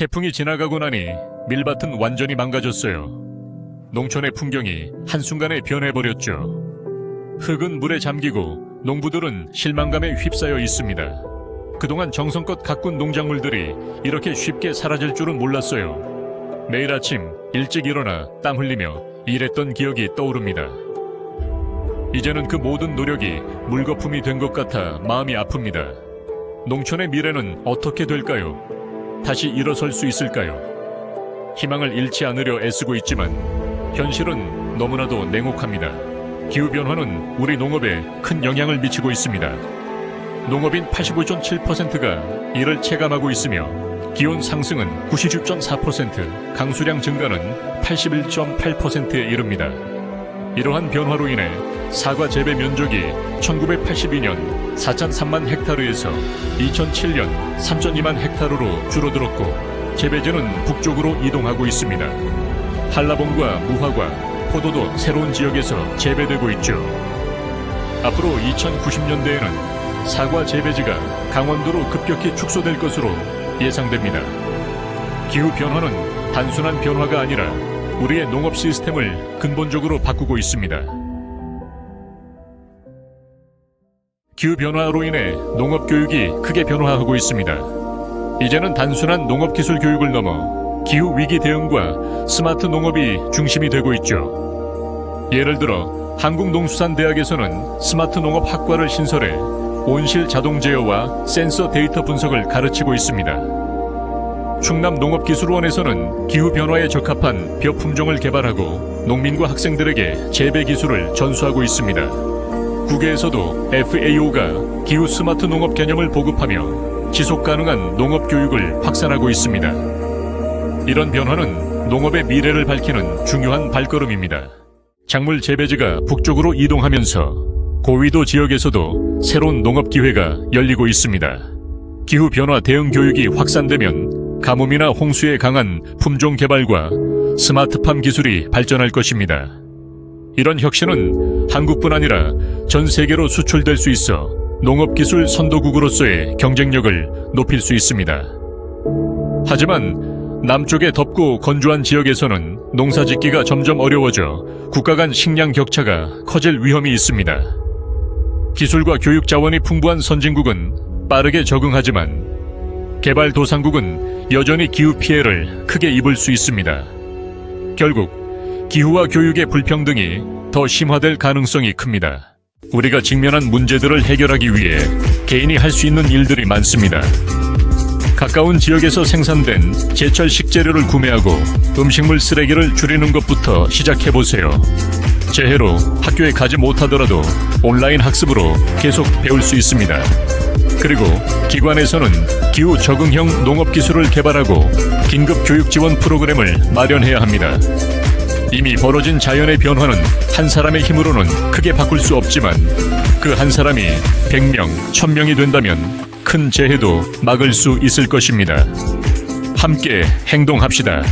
태풍이 지나가고 나니 밀밭은 완전히 망가졌어요. 농촌의 풍경이 한순간에 변해버렸죠. 흙은 물에 잠기고 농부들은 실망감에 휩싸여 있습니다. 그동안 정성껏 가꾼 농작물들이 이렇게 쉽게 사라질 줄은 몰랐어요. 매일 아침 일찍 일어나 땀 흘리며 일했던 기억이 떠오릅니다. 이제는 그 모든 노력이 물거품이 된 것 같아 마음이 아픕니다. 농촌의 미래는 어떻게 될까요? 다시 일어설 수 있을까요? 희망을 잃지 않으려 애쓰고 있지만 현실은 너무나도 냉혹합니다. 기후변화는 우리 농업에 큰 영향을 미치고 있습니다. 농업인 85.7%가 이를 체감하고 있으며 기온 상승은 96.4%, 강수량 증가는 81.8%에 이릅니다. 이러한 변화로 인해 사과 재배 면적이 1982년 4.3만 헥타르에서 2007년 3.2만 헥타르로 줄어들었고 재배지는 북쪽으로 이동하고 있습니다. 한라봉과 무화과, 포도도 새로운 지역에서 재배되고 있죠. 앞으로 2090년대에는 사과 재배지가 강원도로 급격히 축소될 것으로 예상됩니다. 기후 변화는 단순한 변화가 아니라 우리의 농업 시스템을 근본적으로 바꾸고 있습니다. 기후 변화로 인해 농업 교육이 크게 변화하고 있습니다. 이제는 단순한 농업 기술 교육을 넘어 기후 위기 대응과 스마트 농업이 중심이 되고 있죠. 예를 들어 한국농수산대학에서는 스마트 농업 학과를 신설해 온실 자동 제어와 센서 데이터 분석을 가르치고 있습니다. 충남 농업기술원에서는 기후 변화에 적합한 벼 품종을 개발하고 농민과 학생들에게 재배 기술을 전수하고 있습니다. 국외에서도 FAO가 기후 스마트 농업 개념을 보급하며 지속 가능한 농업 교육을 확산하고 있습니다. 이런 변화는 농업의 미래를 밝히는 중요한 발걸음입니다. 작물 재배지가 북쪽으로 이동하면서 고위도 지역에서도 새로운 농업 기회가 열리고 있습니다. 기후 변화 대응 교육이 확산되면 가뭄이나 홍수에 강한 품종 개발과 스마트팜 기술이 발전할 것입니다. 이런 혁신은 한국뿐 아니라 전 세계로 수출될 수 있어 농업기술 선도국으로서의 경쟁력을 높일 수 있습니다. 하지만 남쪽의 덥고 건조한 지역에서는 농사 짓기가 점점 어려워져 국가 간 식량 격차가 커질 위험이 있습니다. 기술과 교육 자원이 풍부한 선진국은 빠르게 적응하지만 개발도상국은 여전히 기후 피해를 크게 입을 수 있습니다. 결국 기후와 교육의 불평등이 더 심화될 가능성이 큽니다. 우리가 직면한 문제들을 해결하기 위해 개인이 할 수 있는 일들이 많습니다. 가까운 지역에서 생산된 제철 식재료를 구매하고 음식물 쓰레기를 줄이는 것부터 시작해 보세요. 재해로 학교에 가지 못하더라도 온라인 학습으로 계속 배울 수 있습니다. 그리고 기관에서는 기후 적응형 농업 기술을 개발하고 긴급 교육 지원 프로그램을 마련해야 합니다. 이미 벌어진 자연의 변화는 한 사람의 힘으로는 크게 바꿀 수 없지만 그 한 사람이 100명, 1000명이 된다면 큰 재해도 막을 수 있을 것입니다. 함께 행동합시다.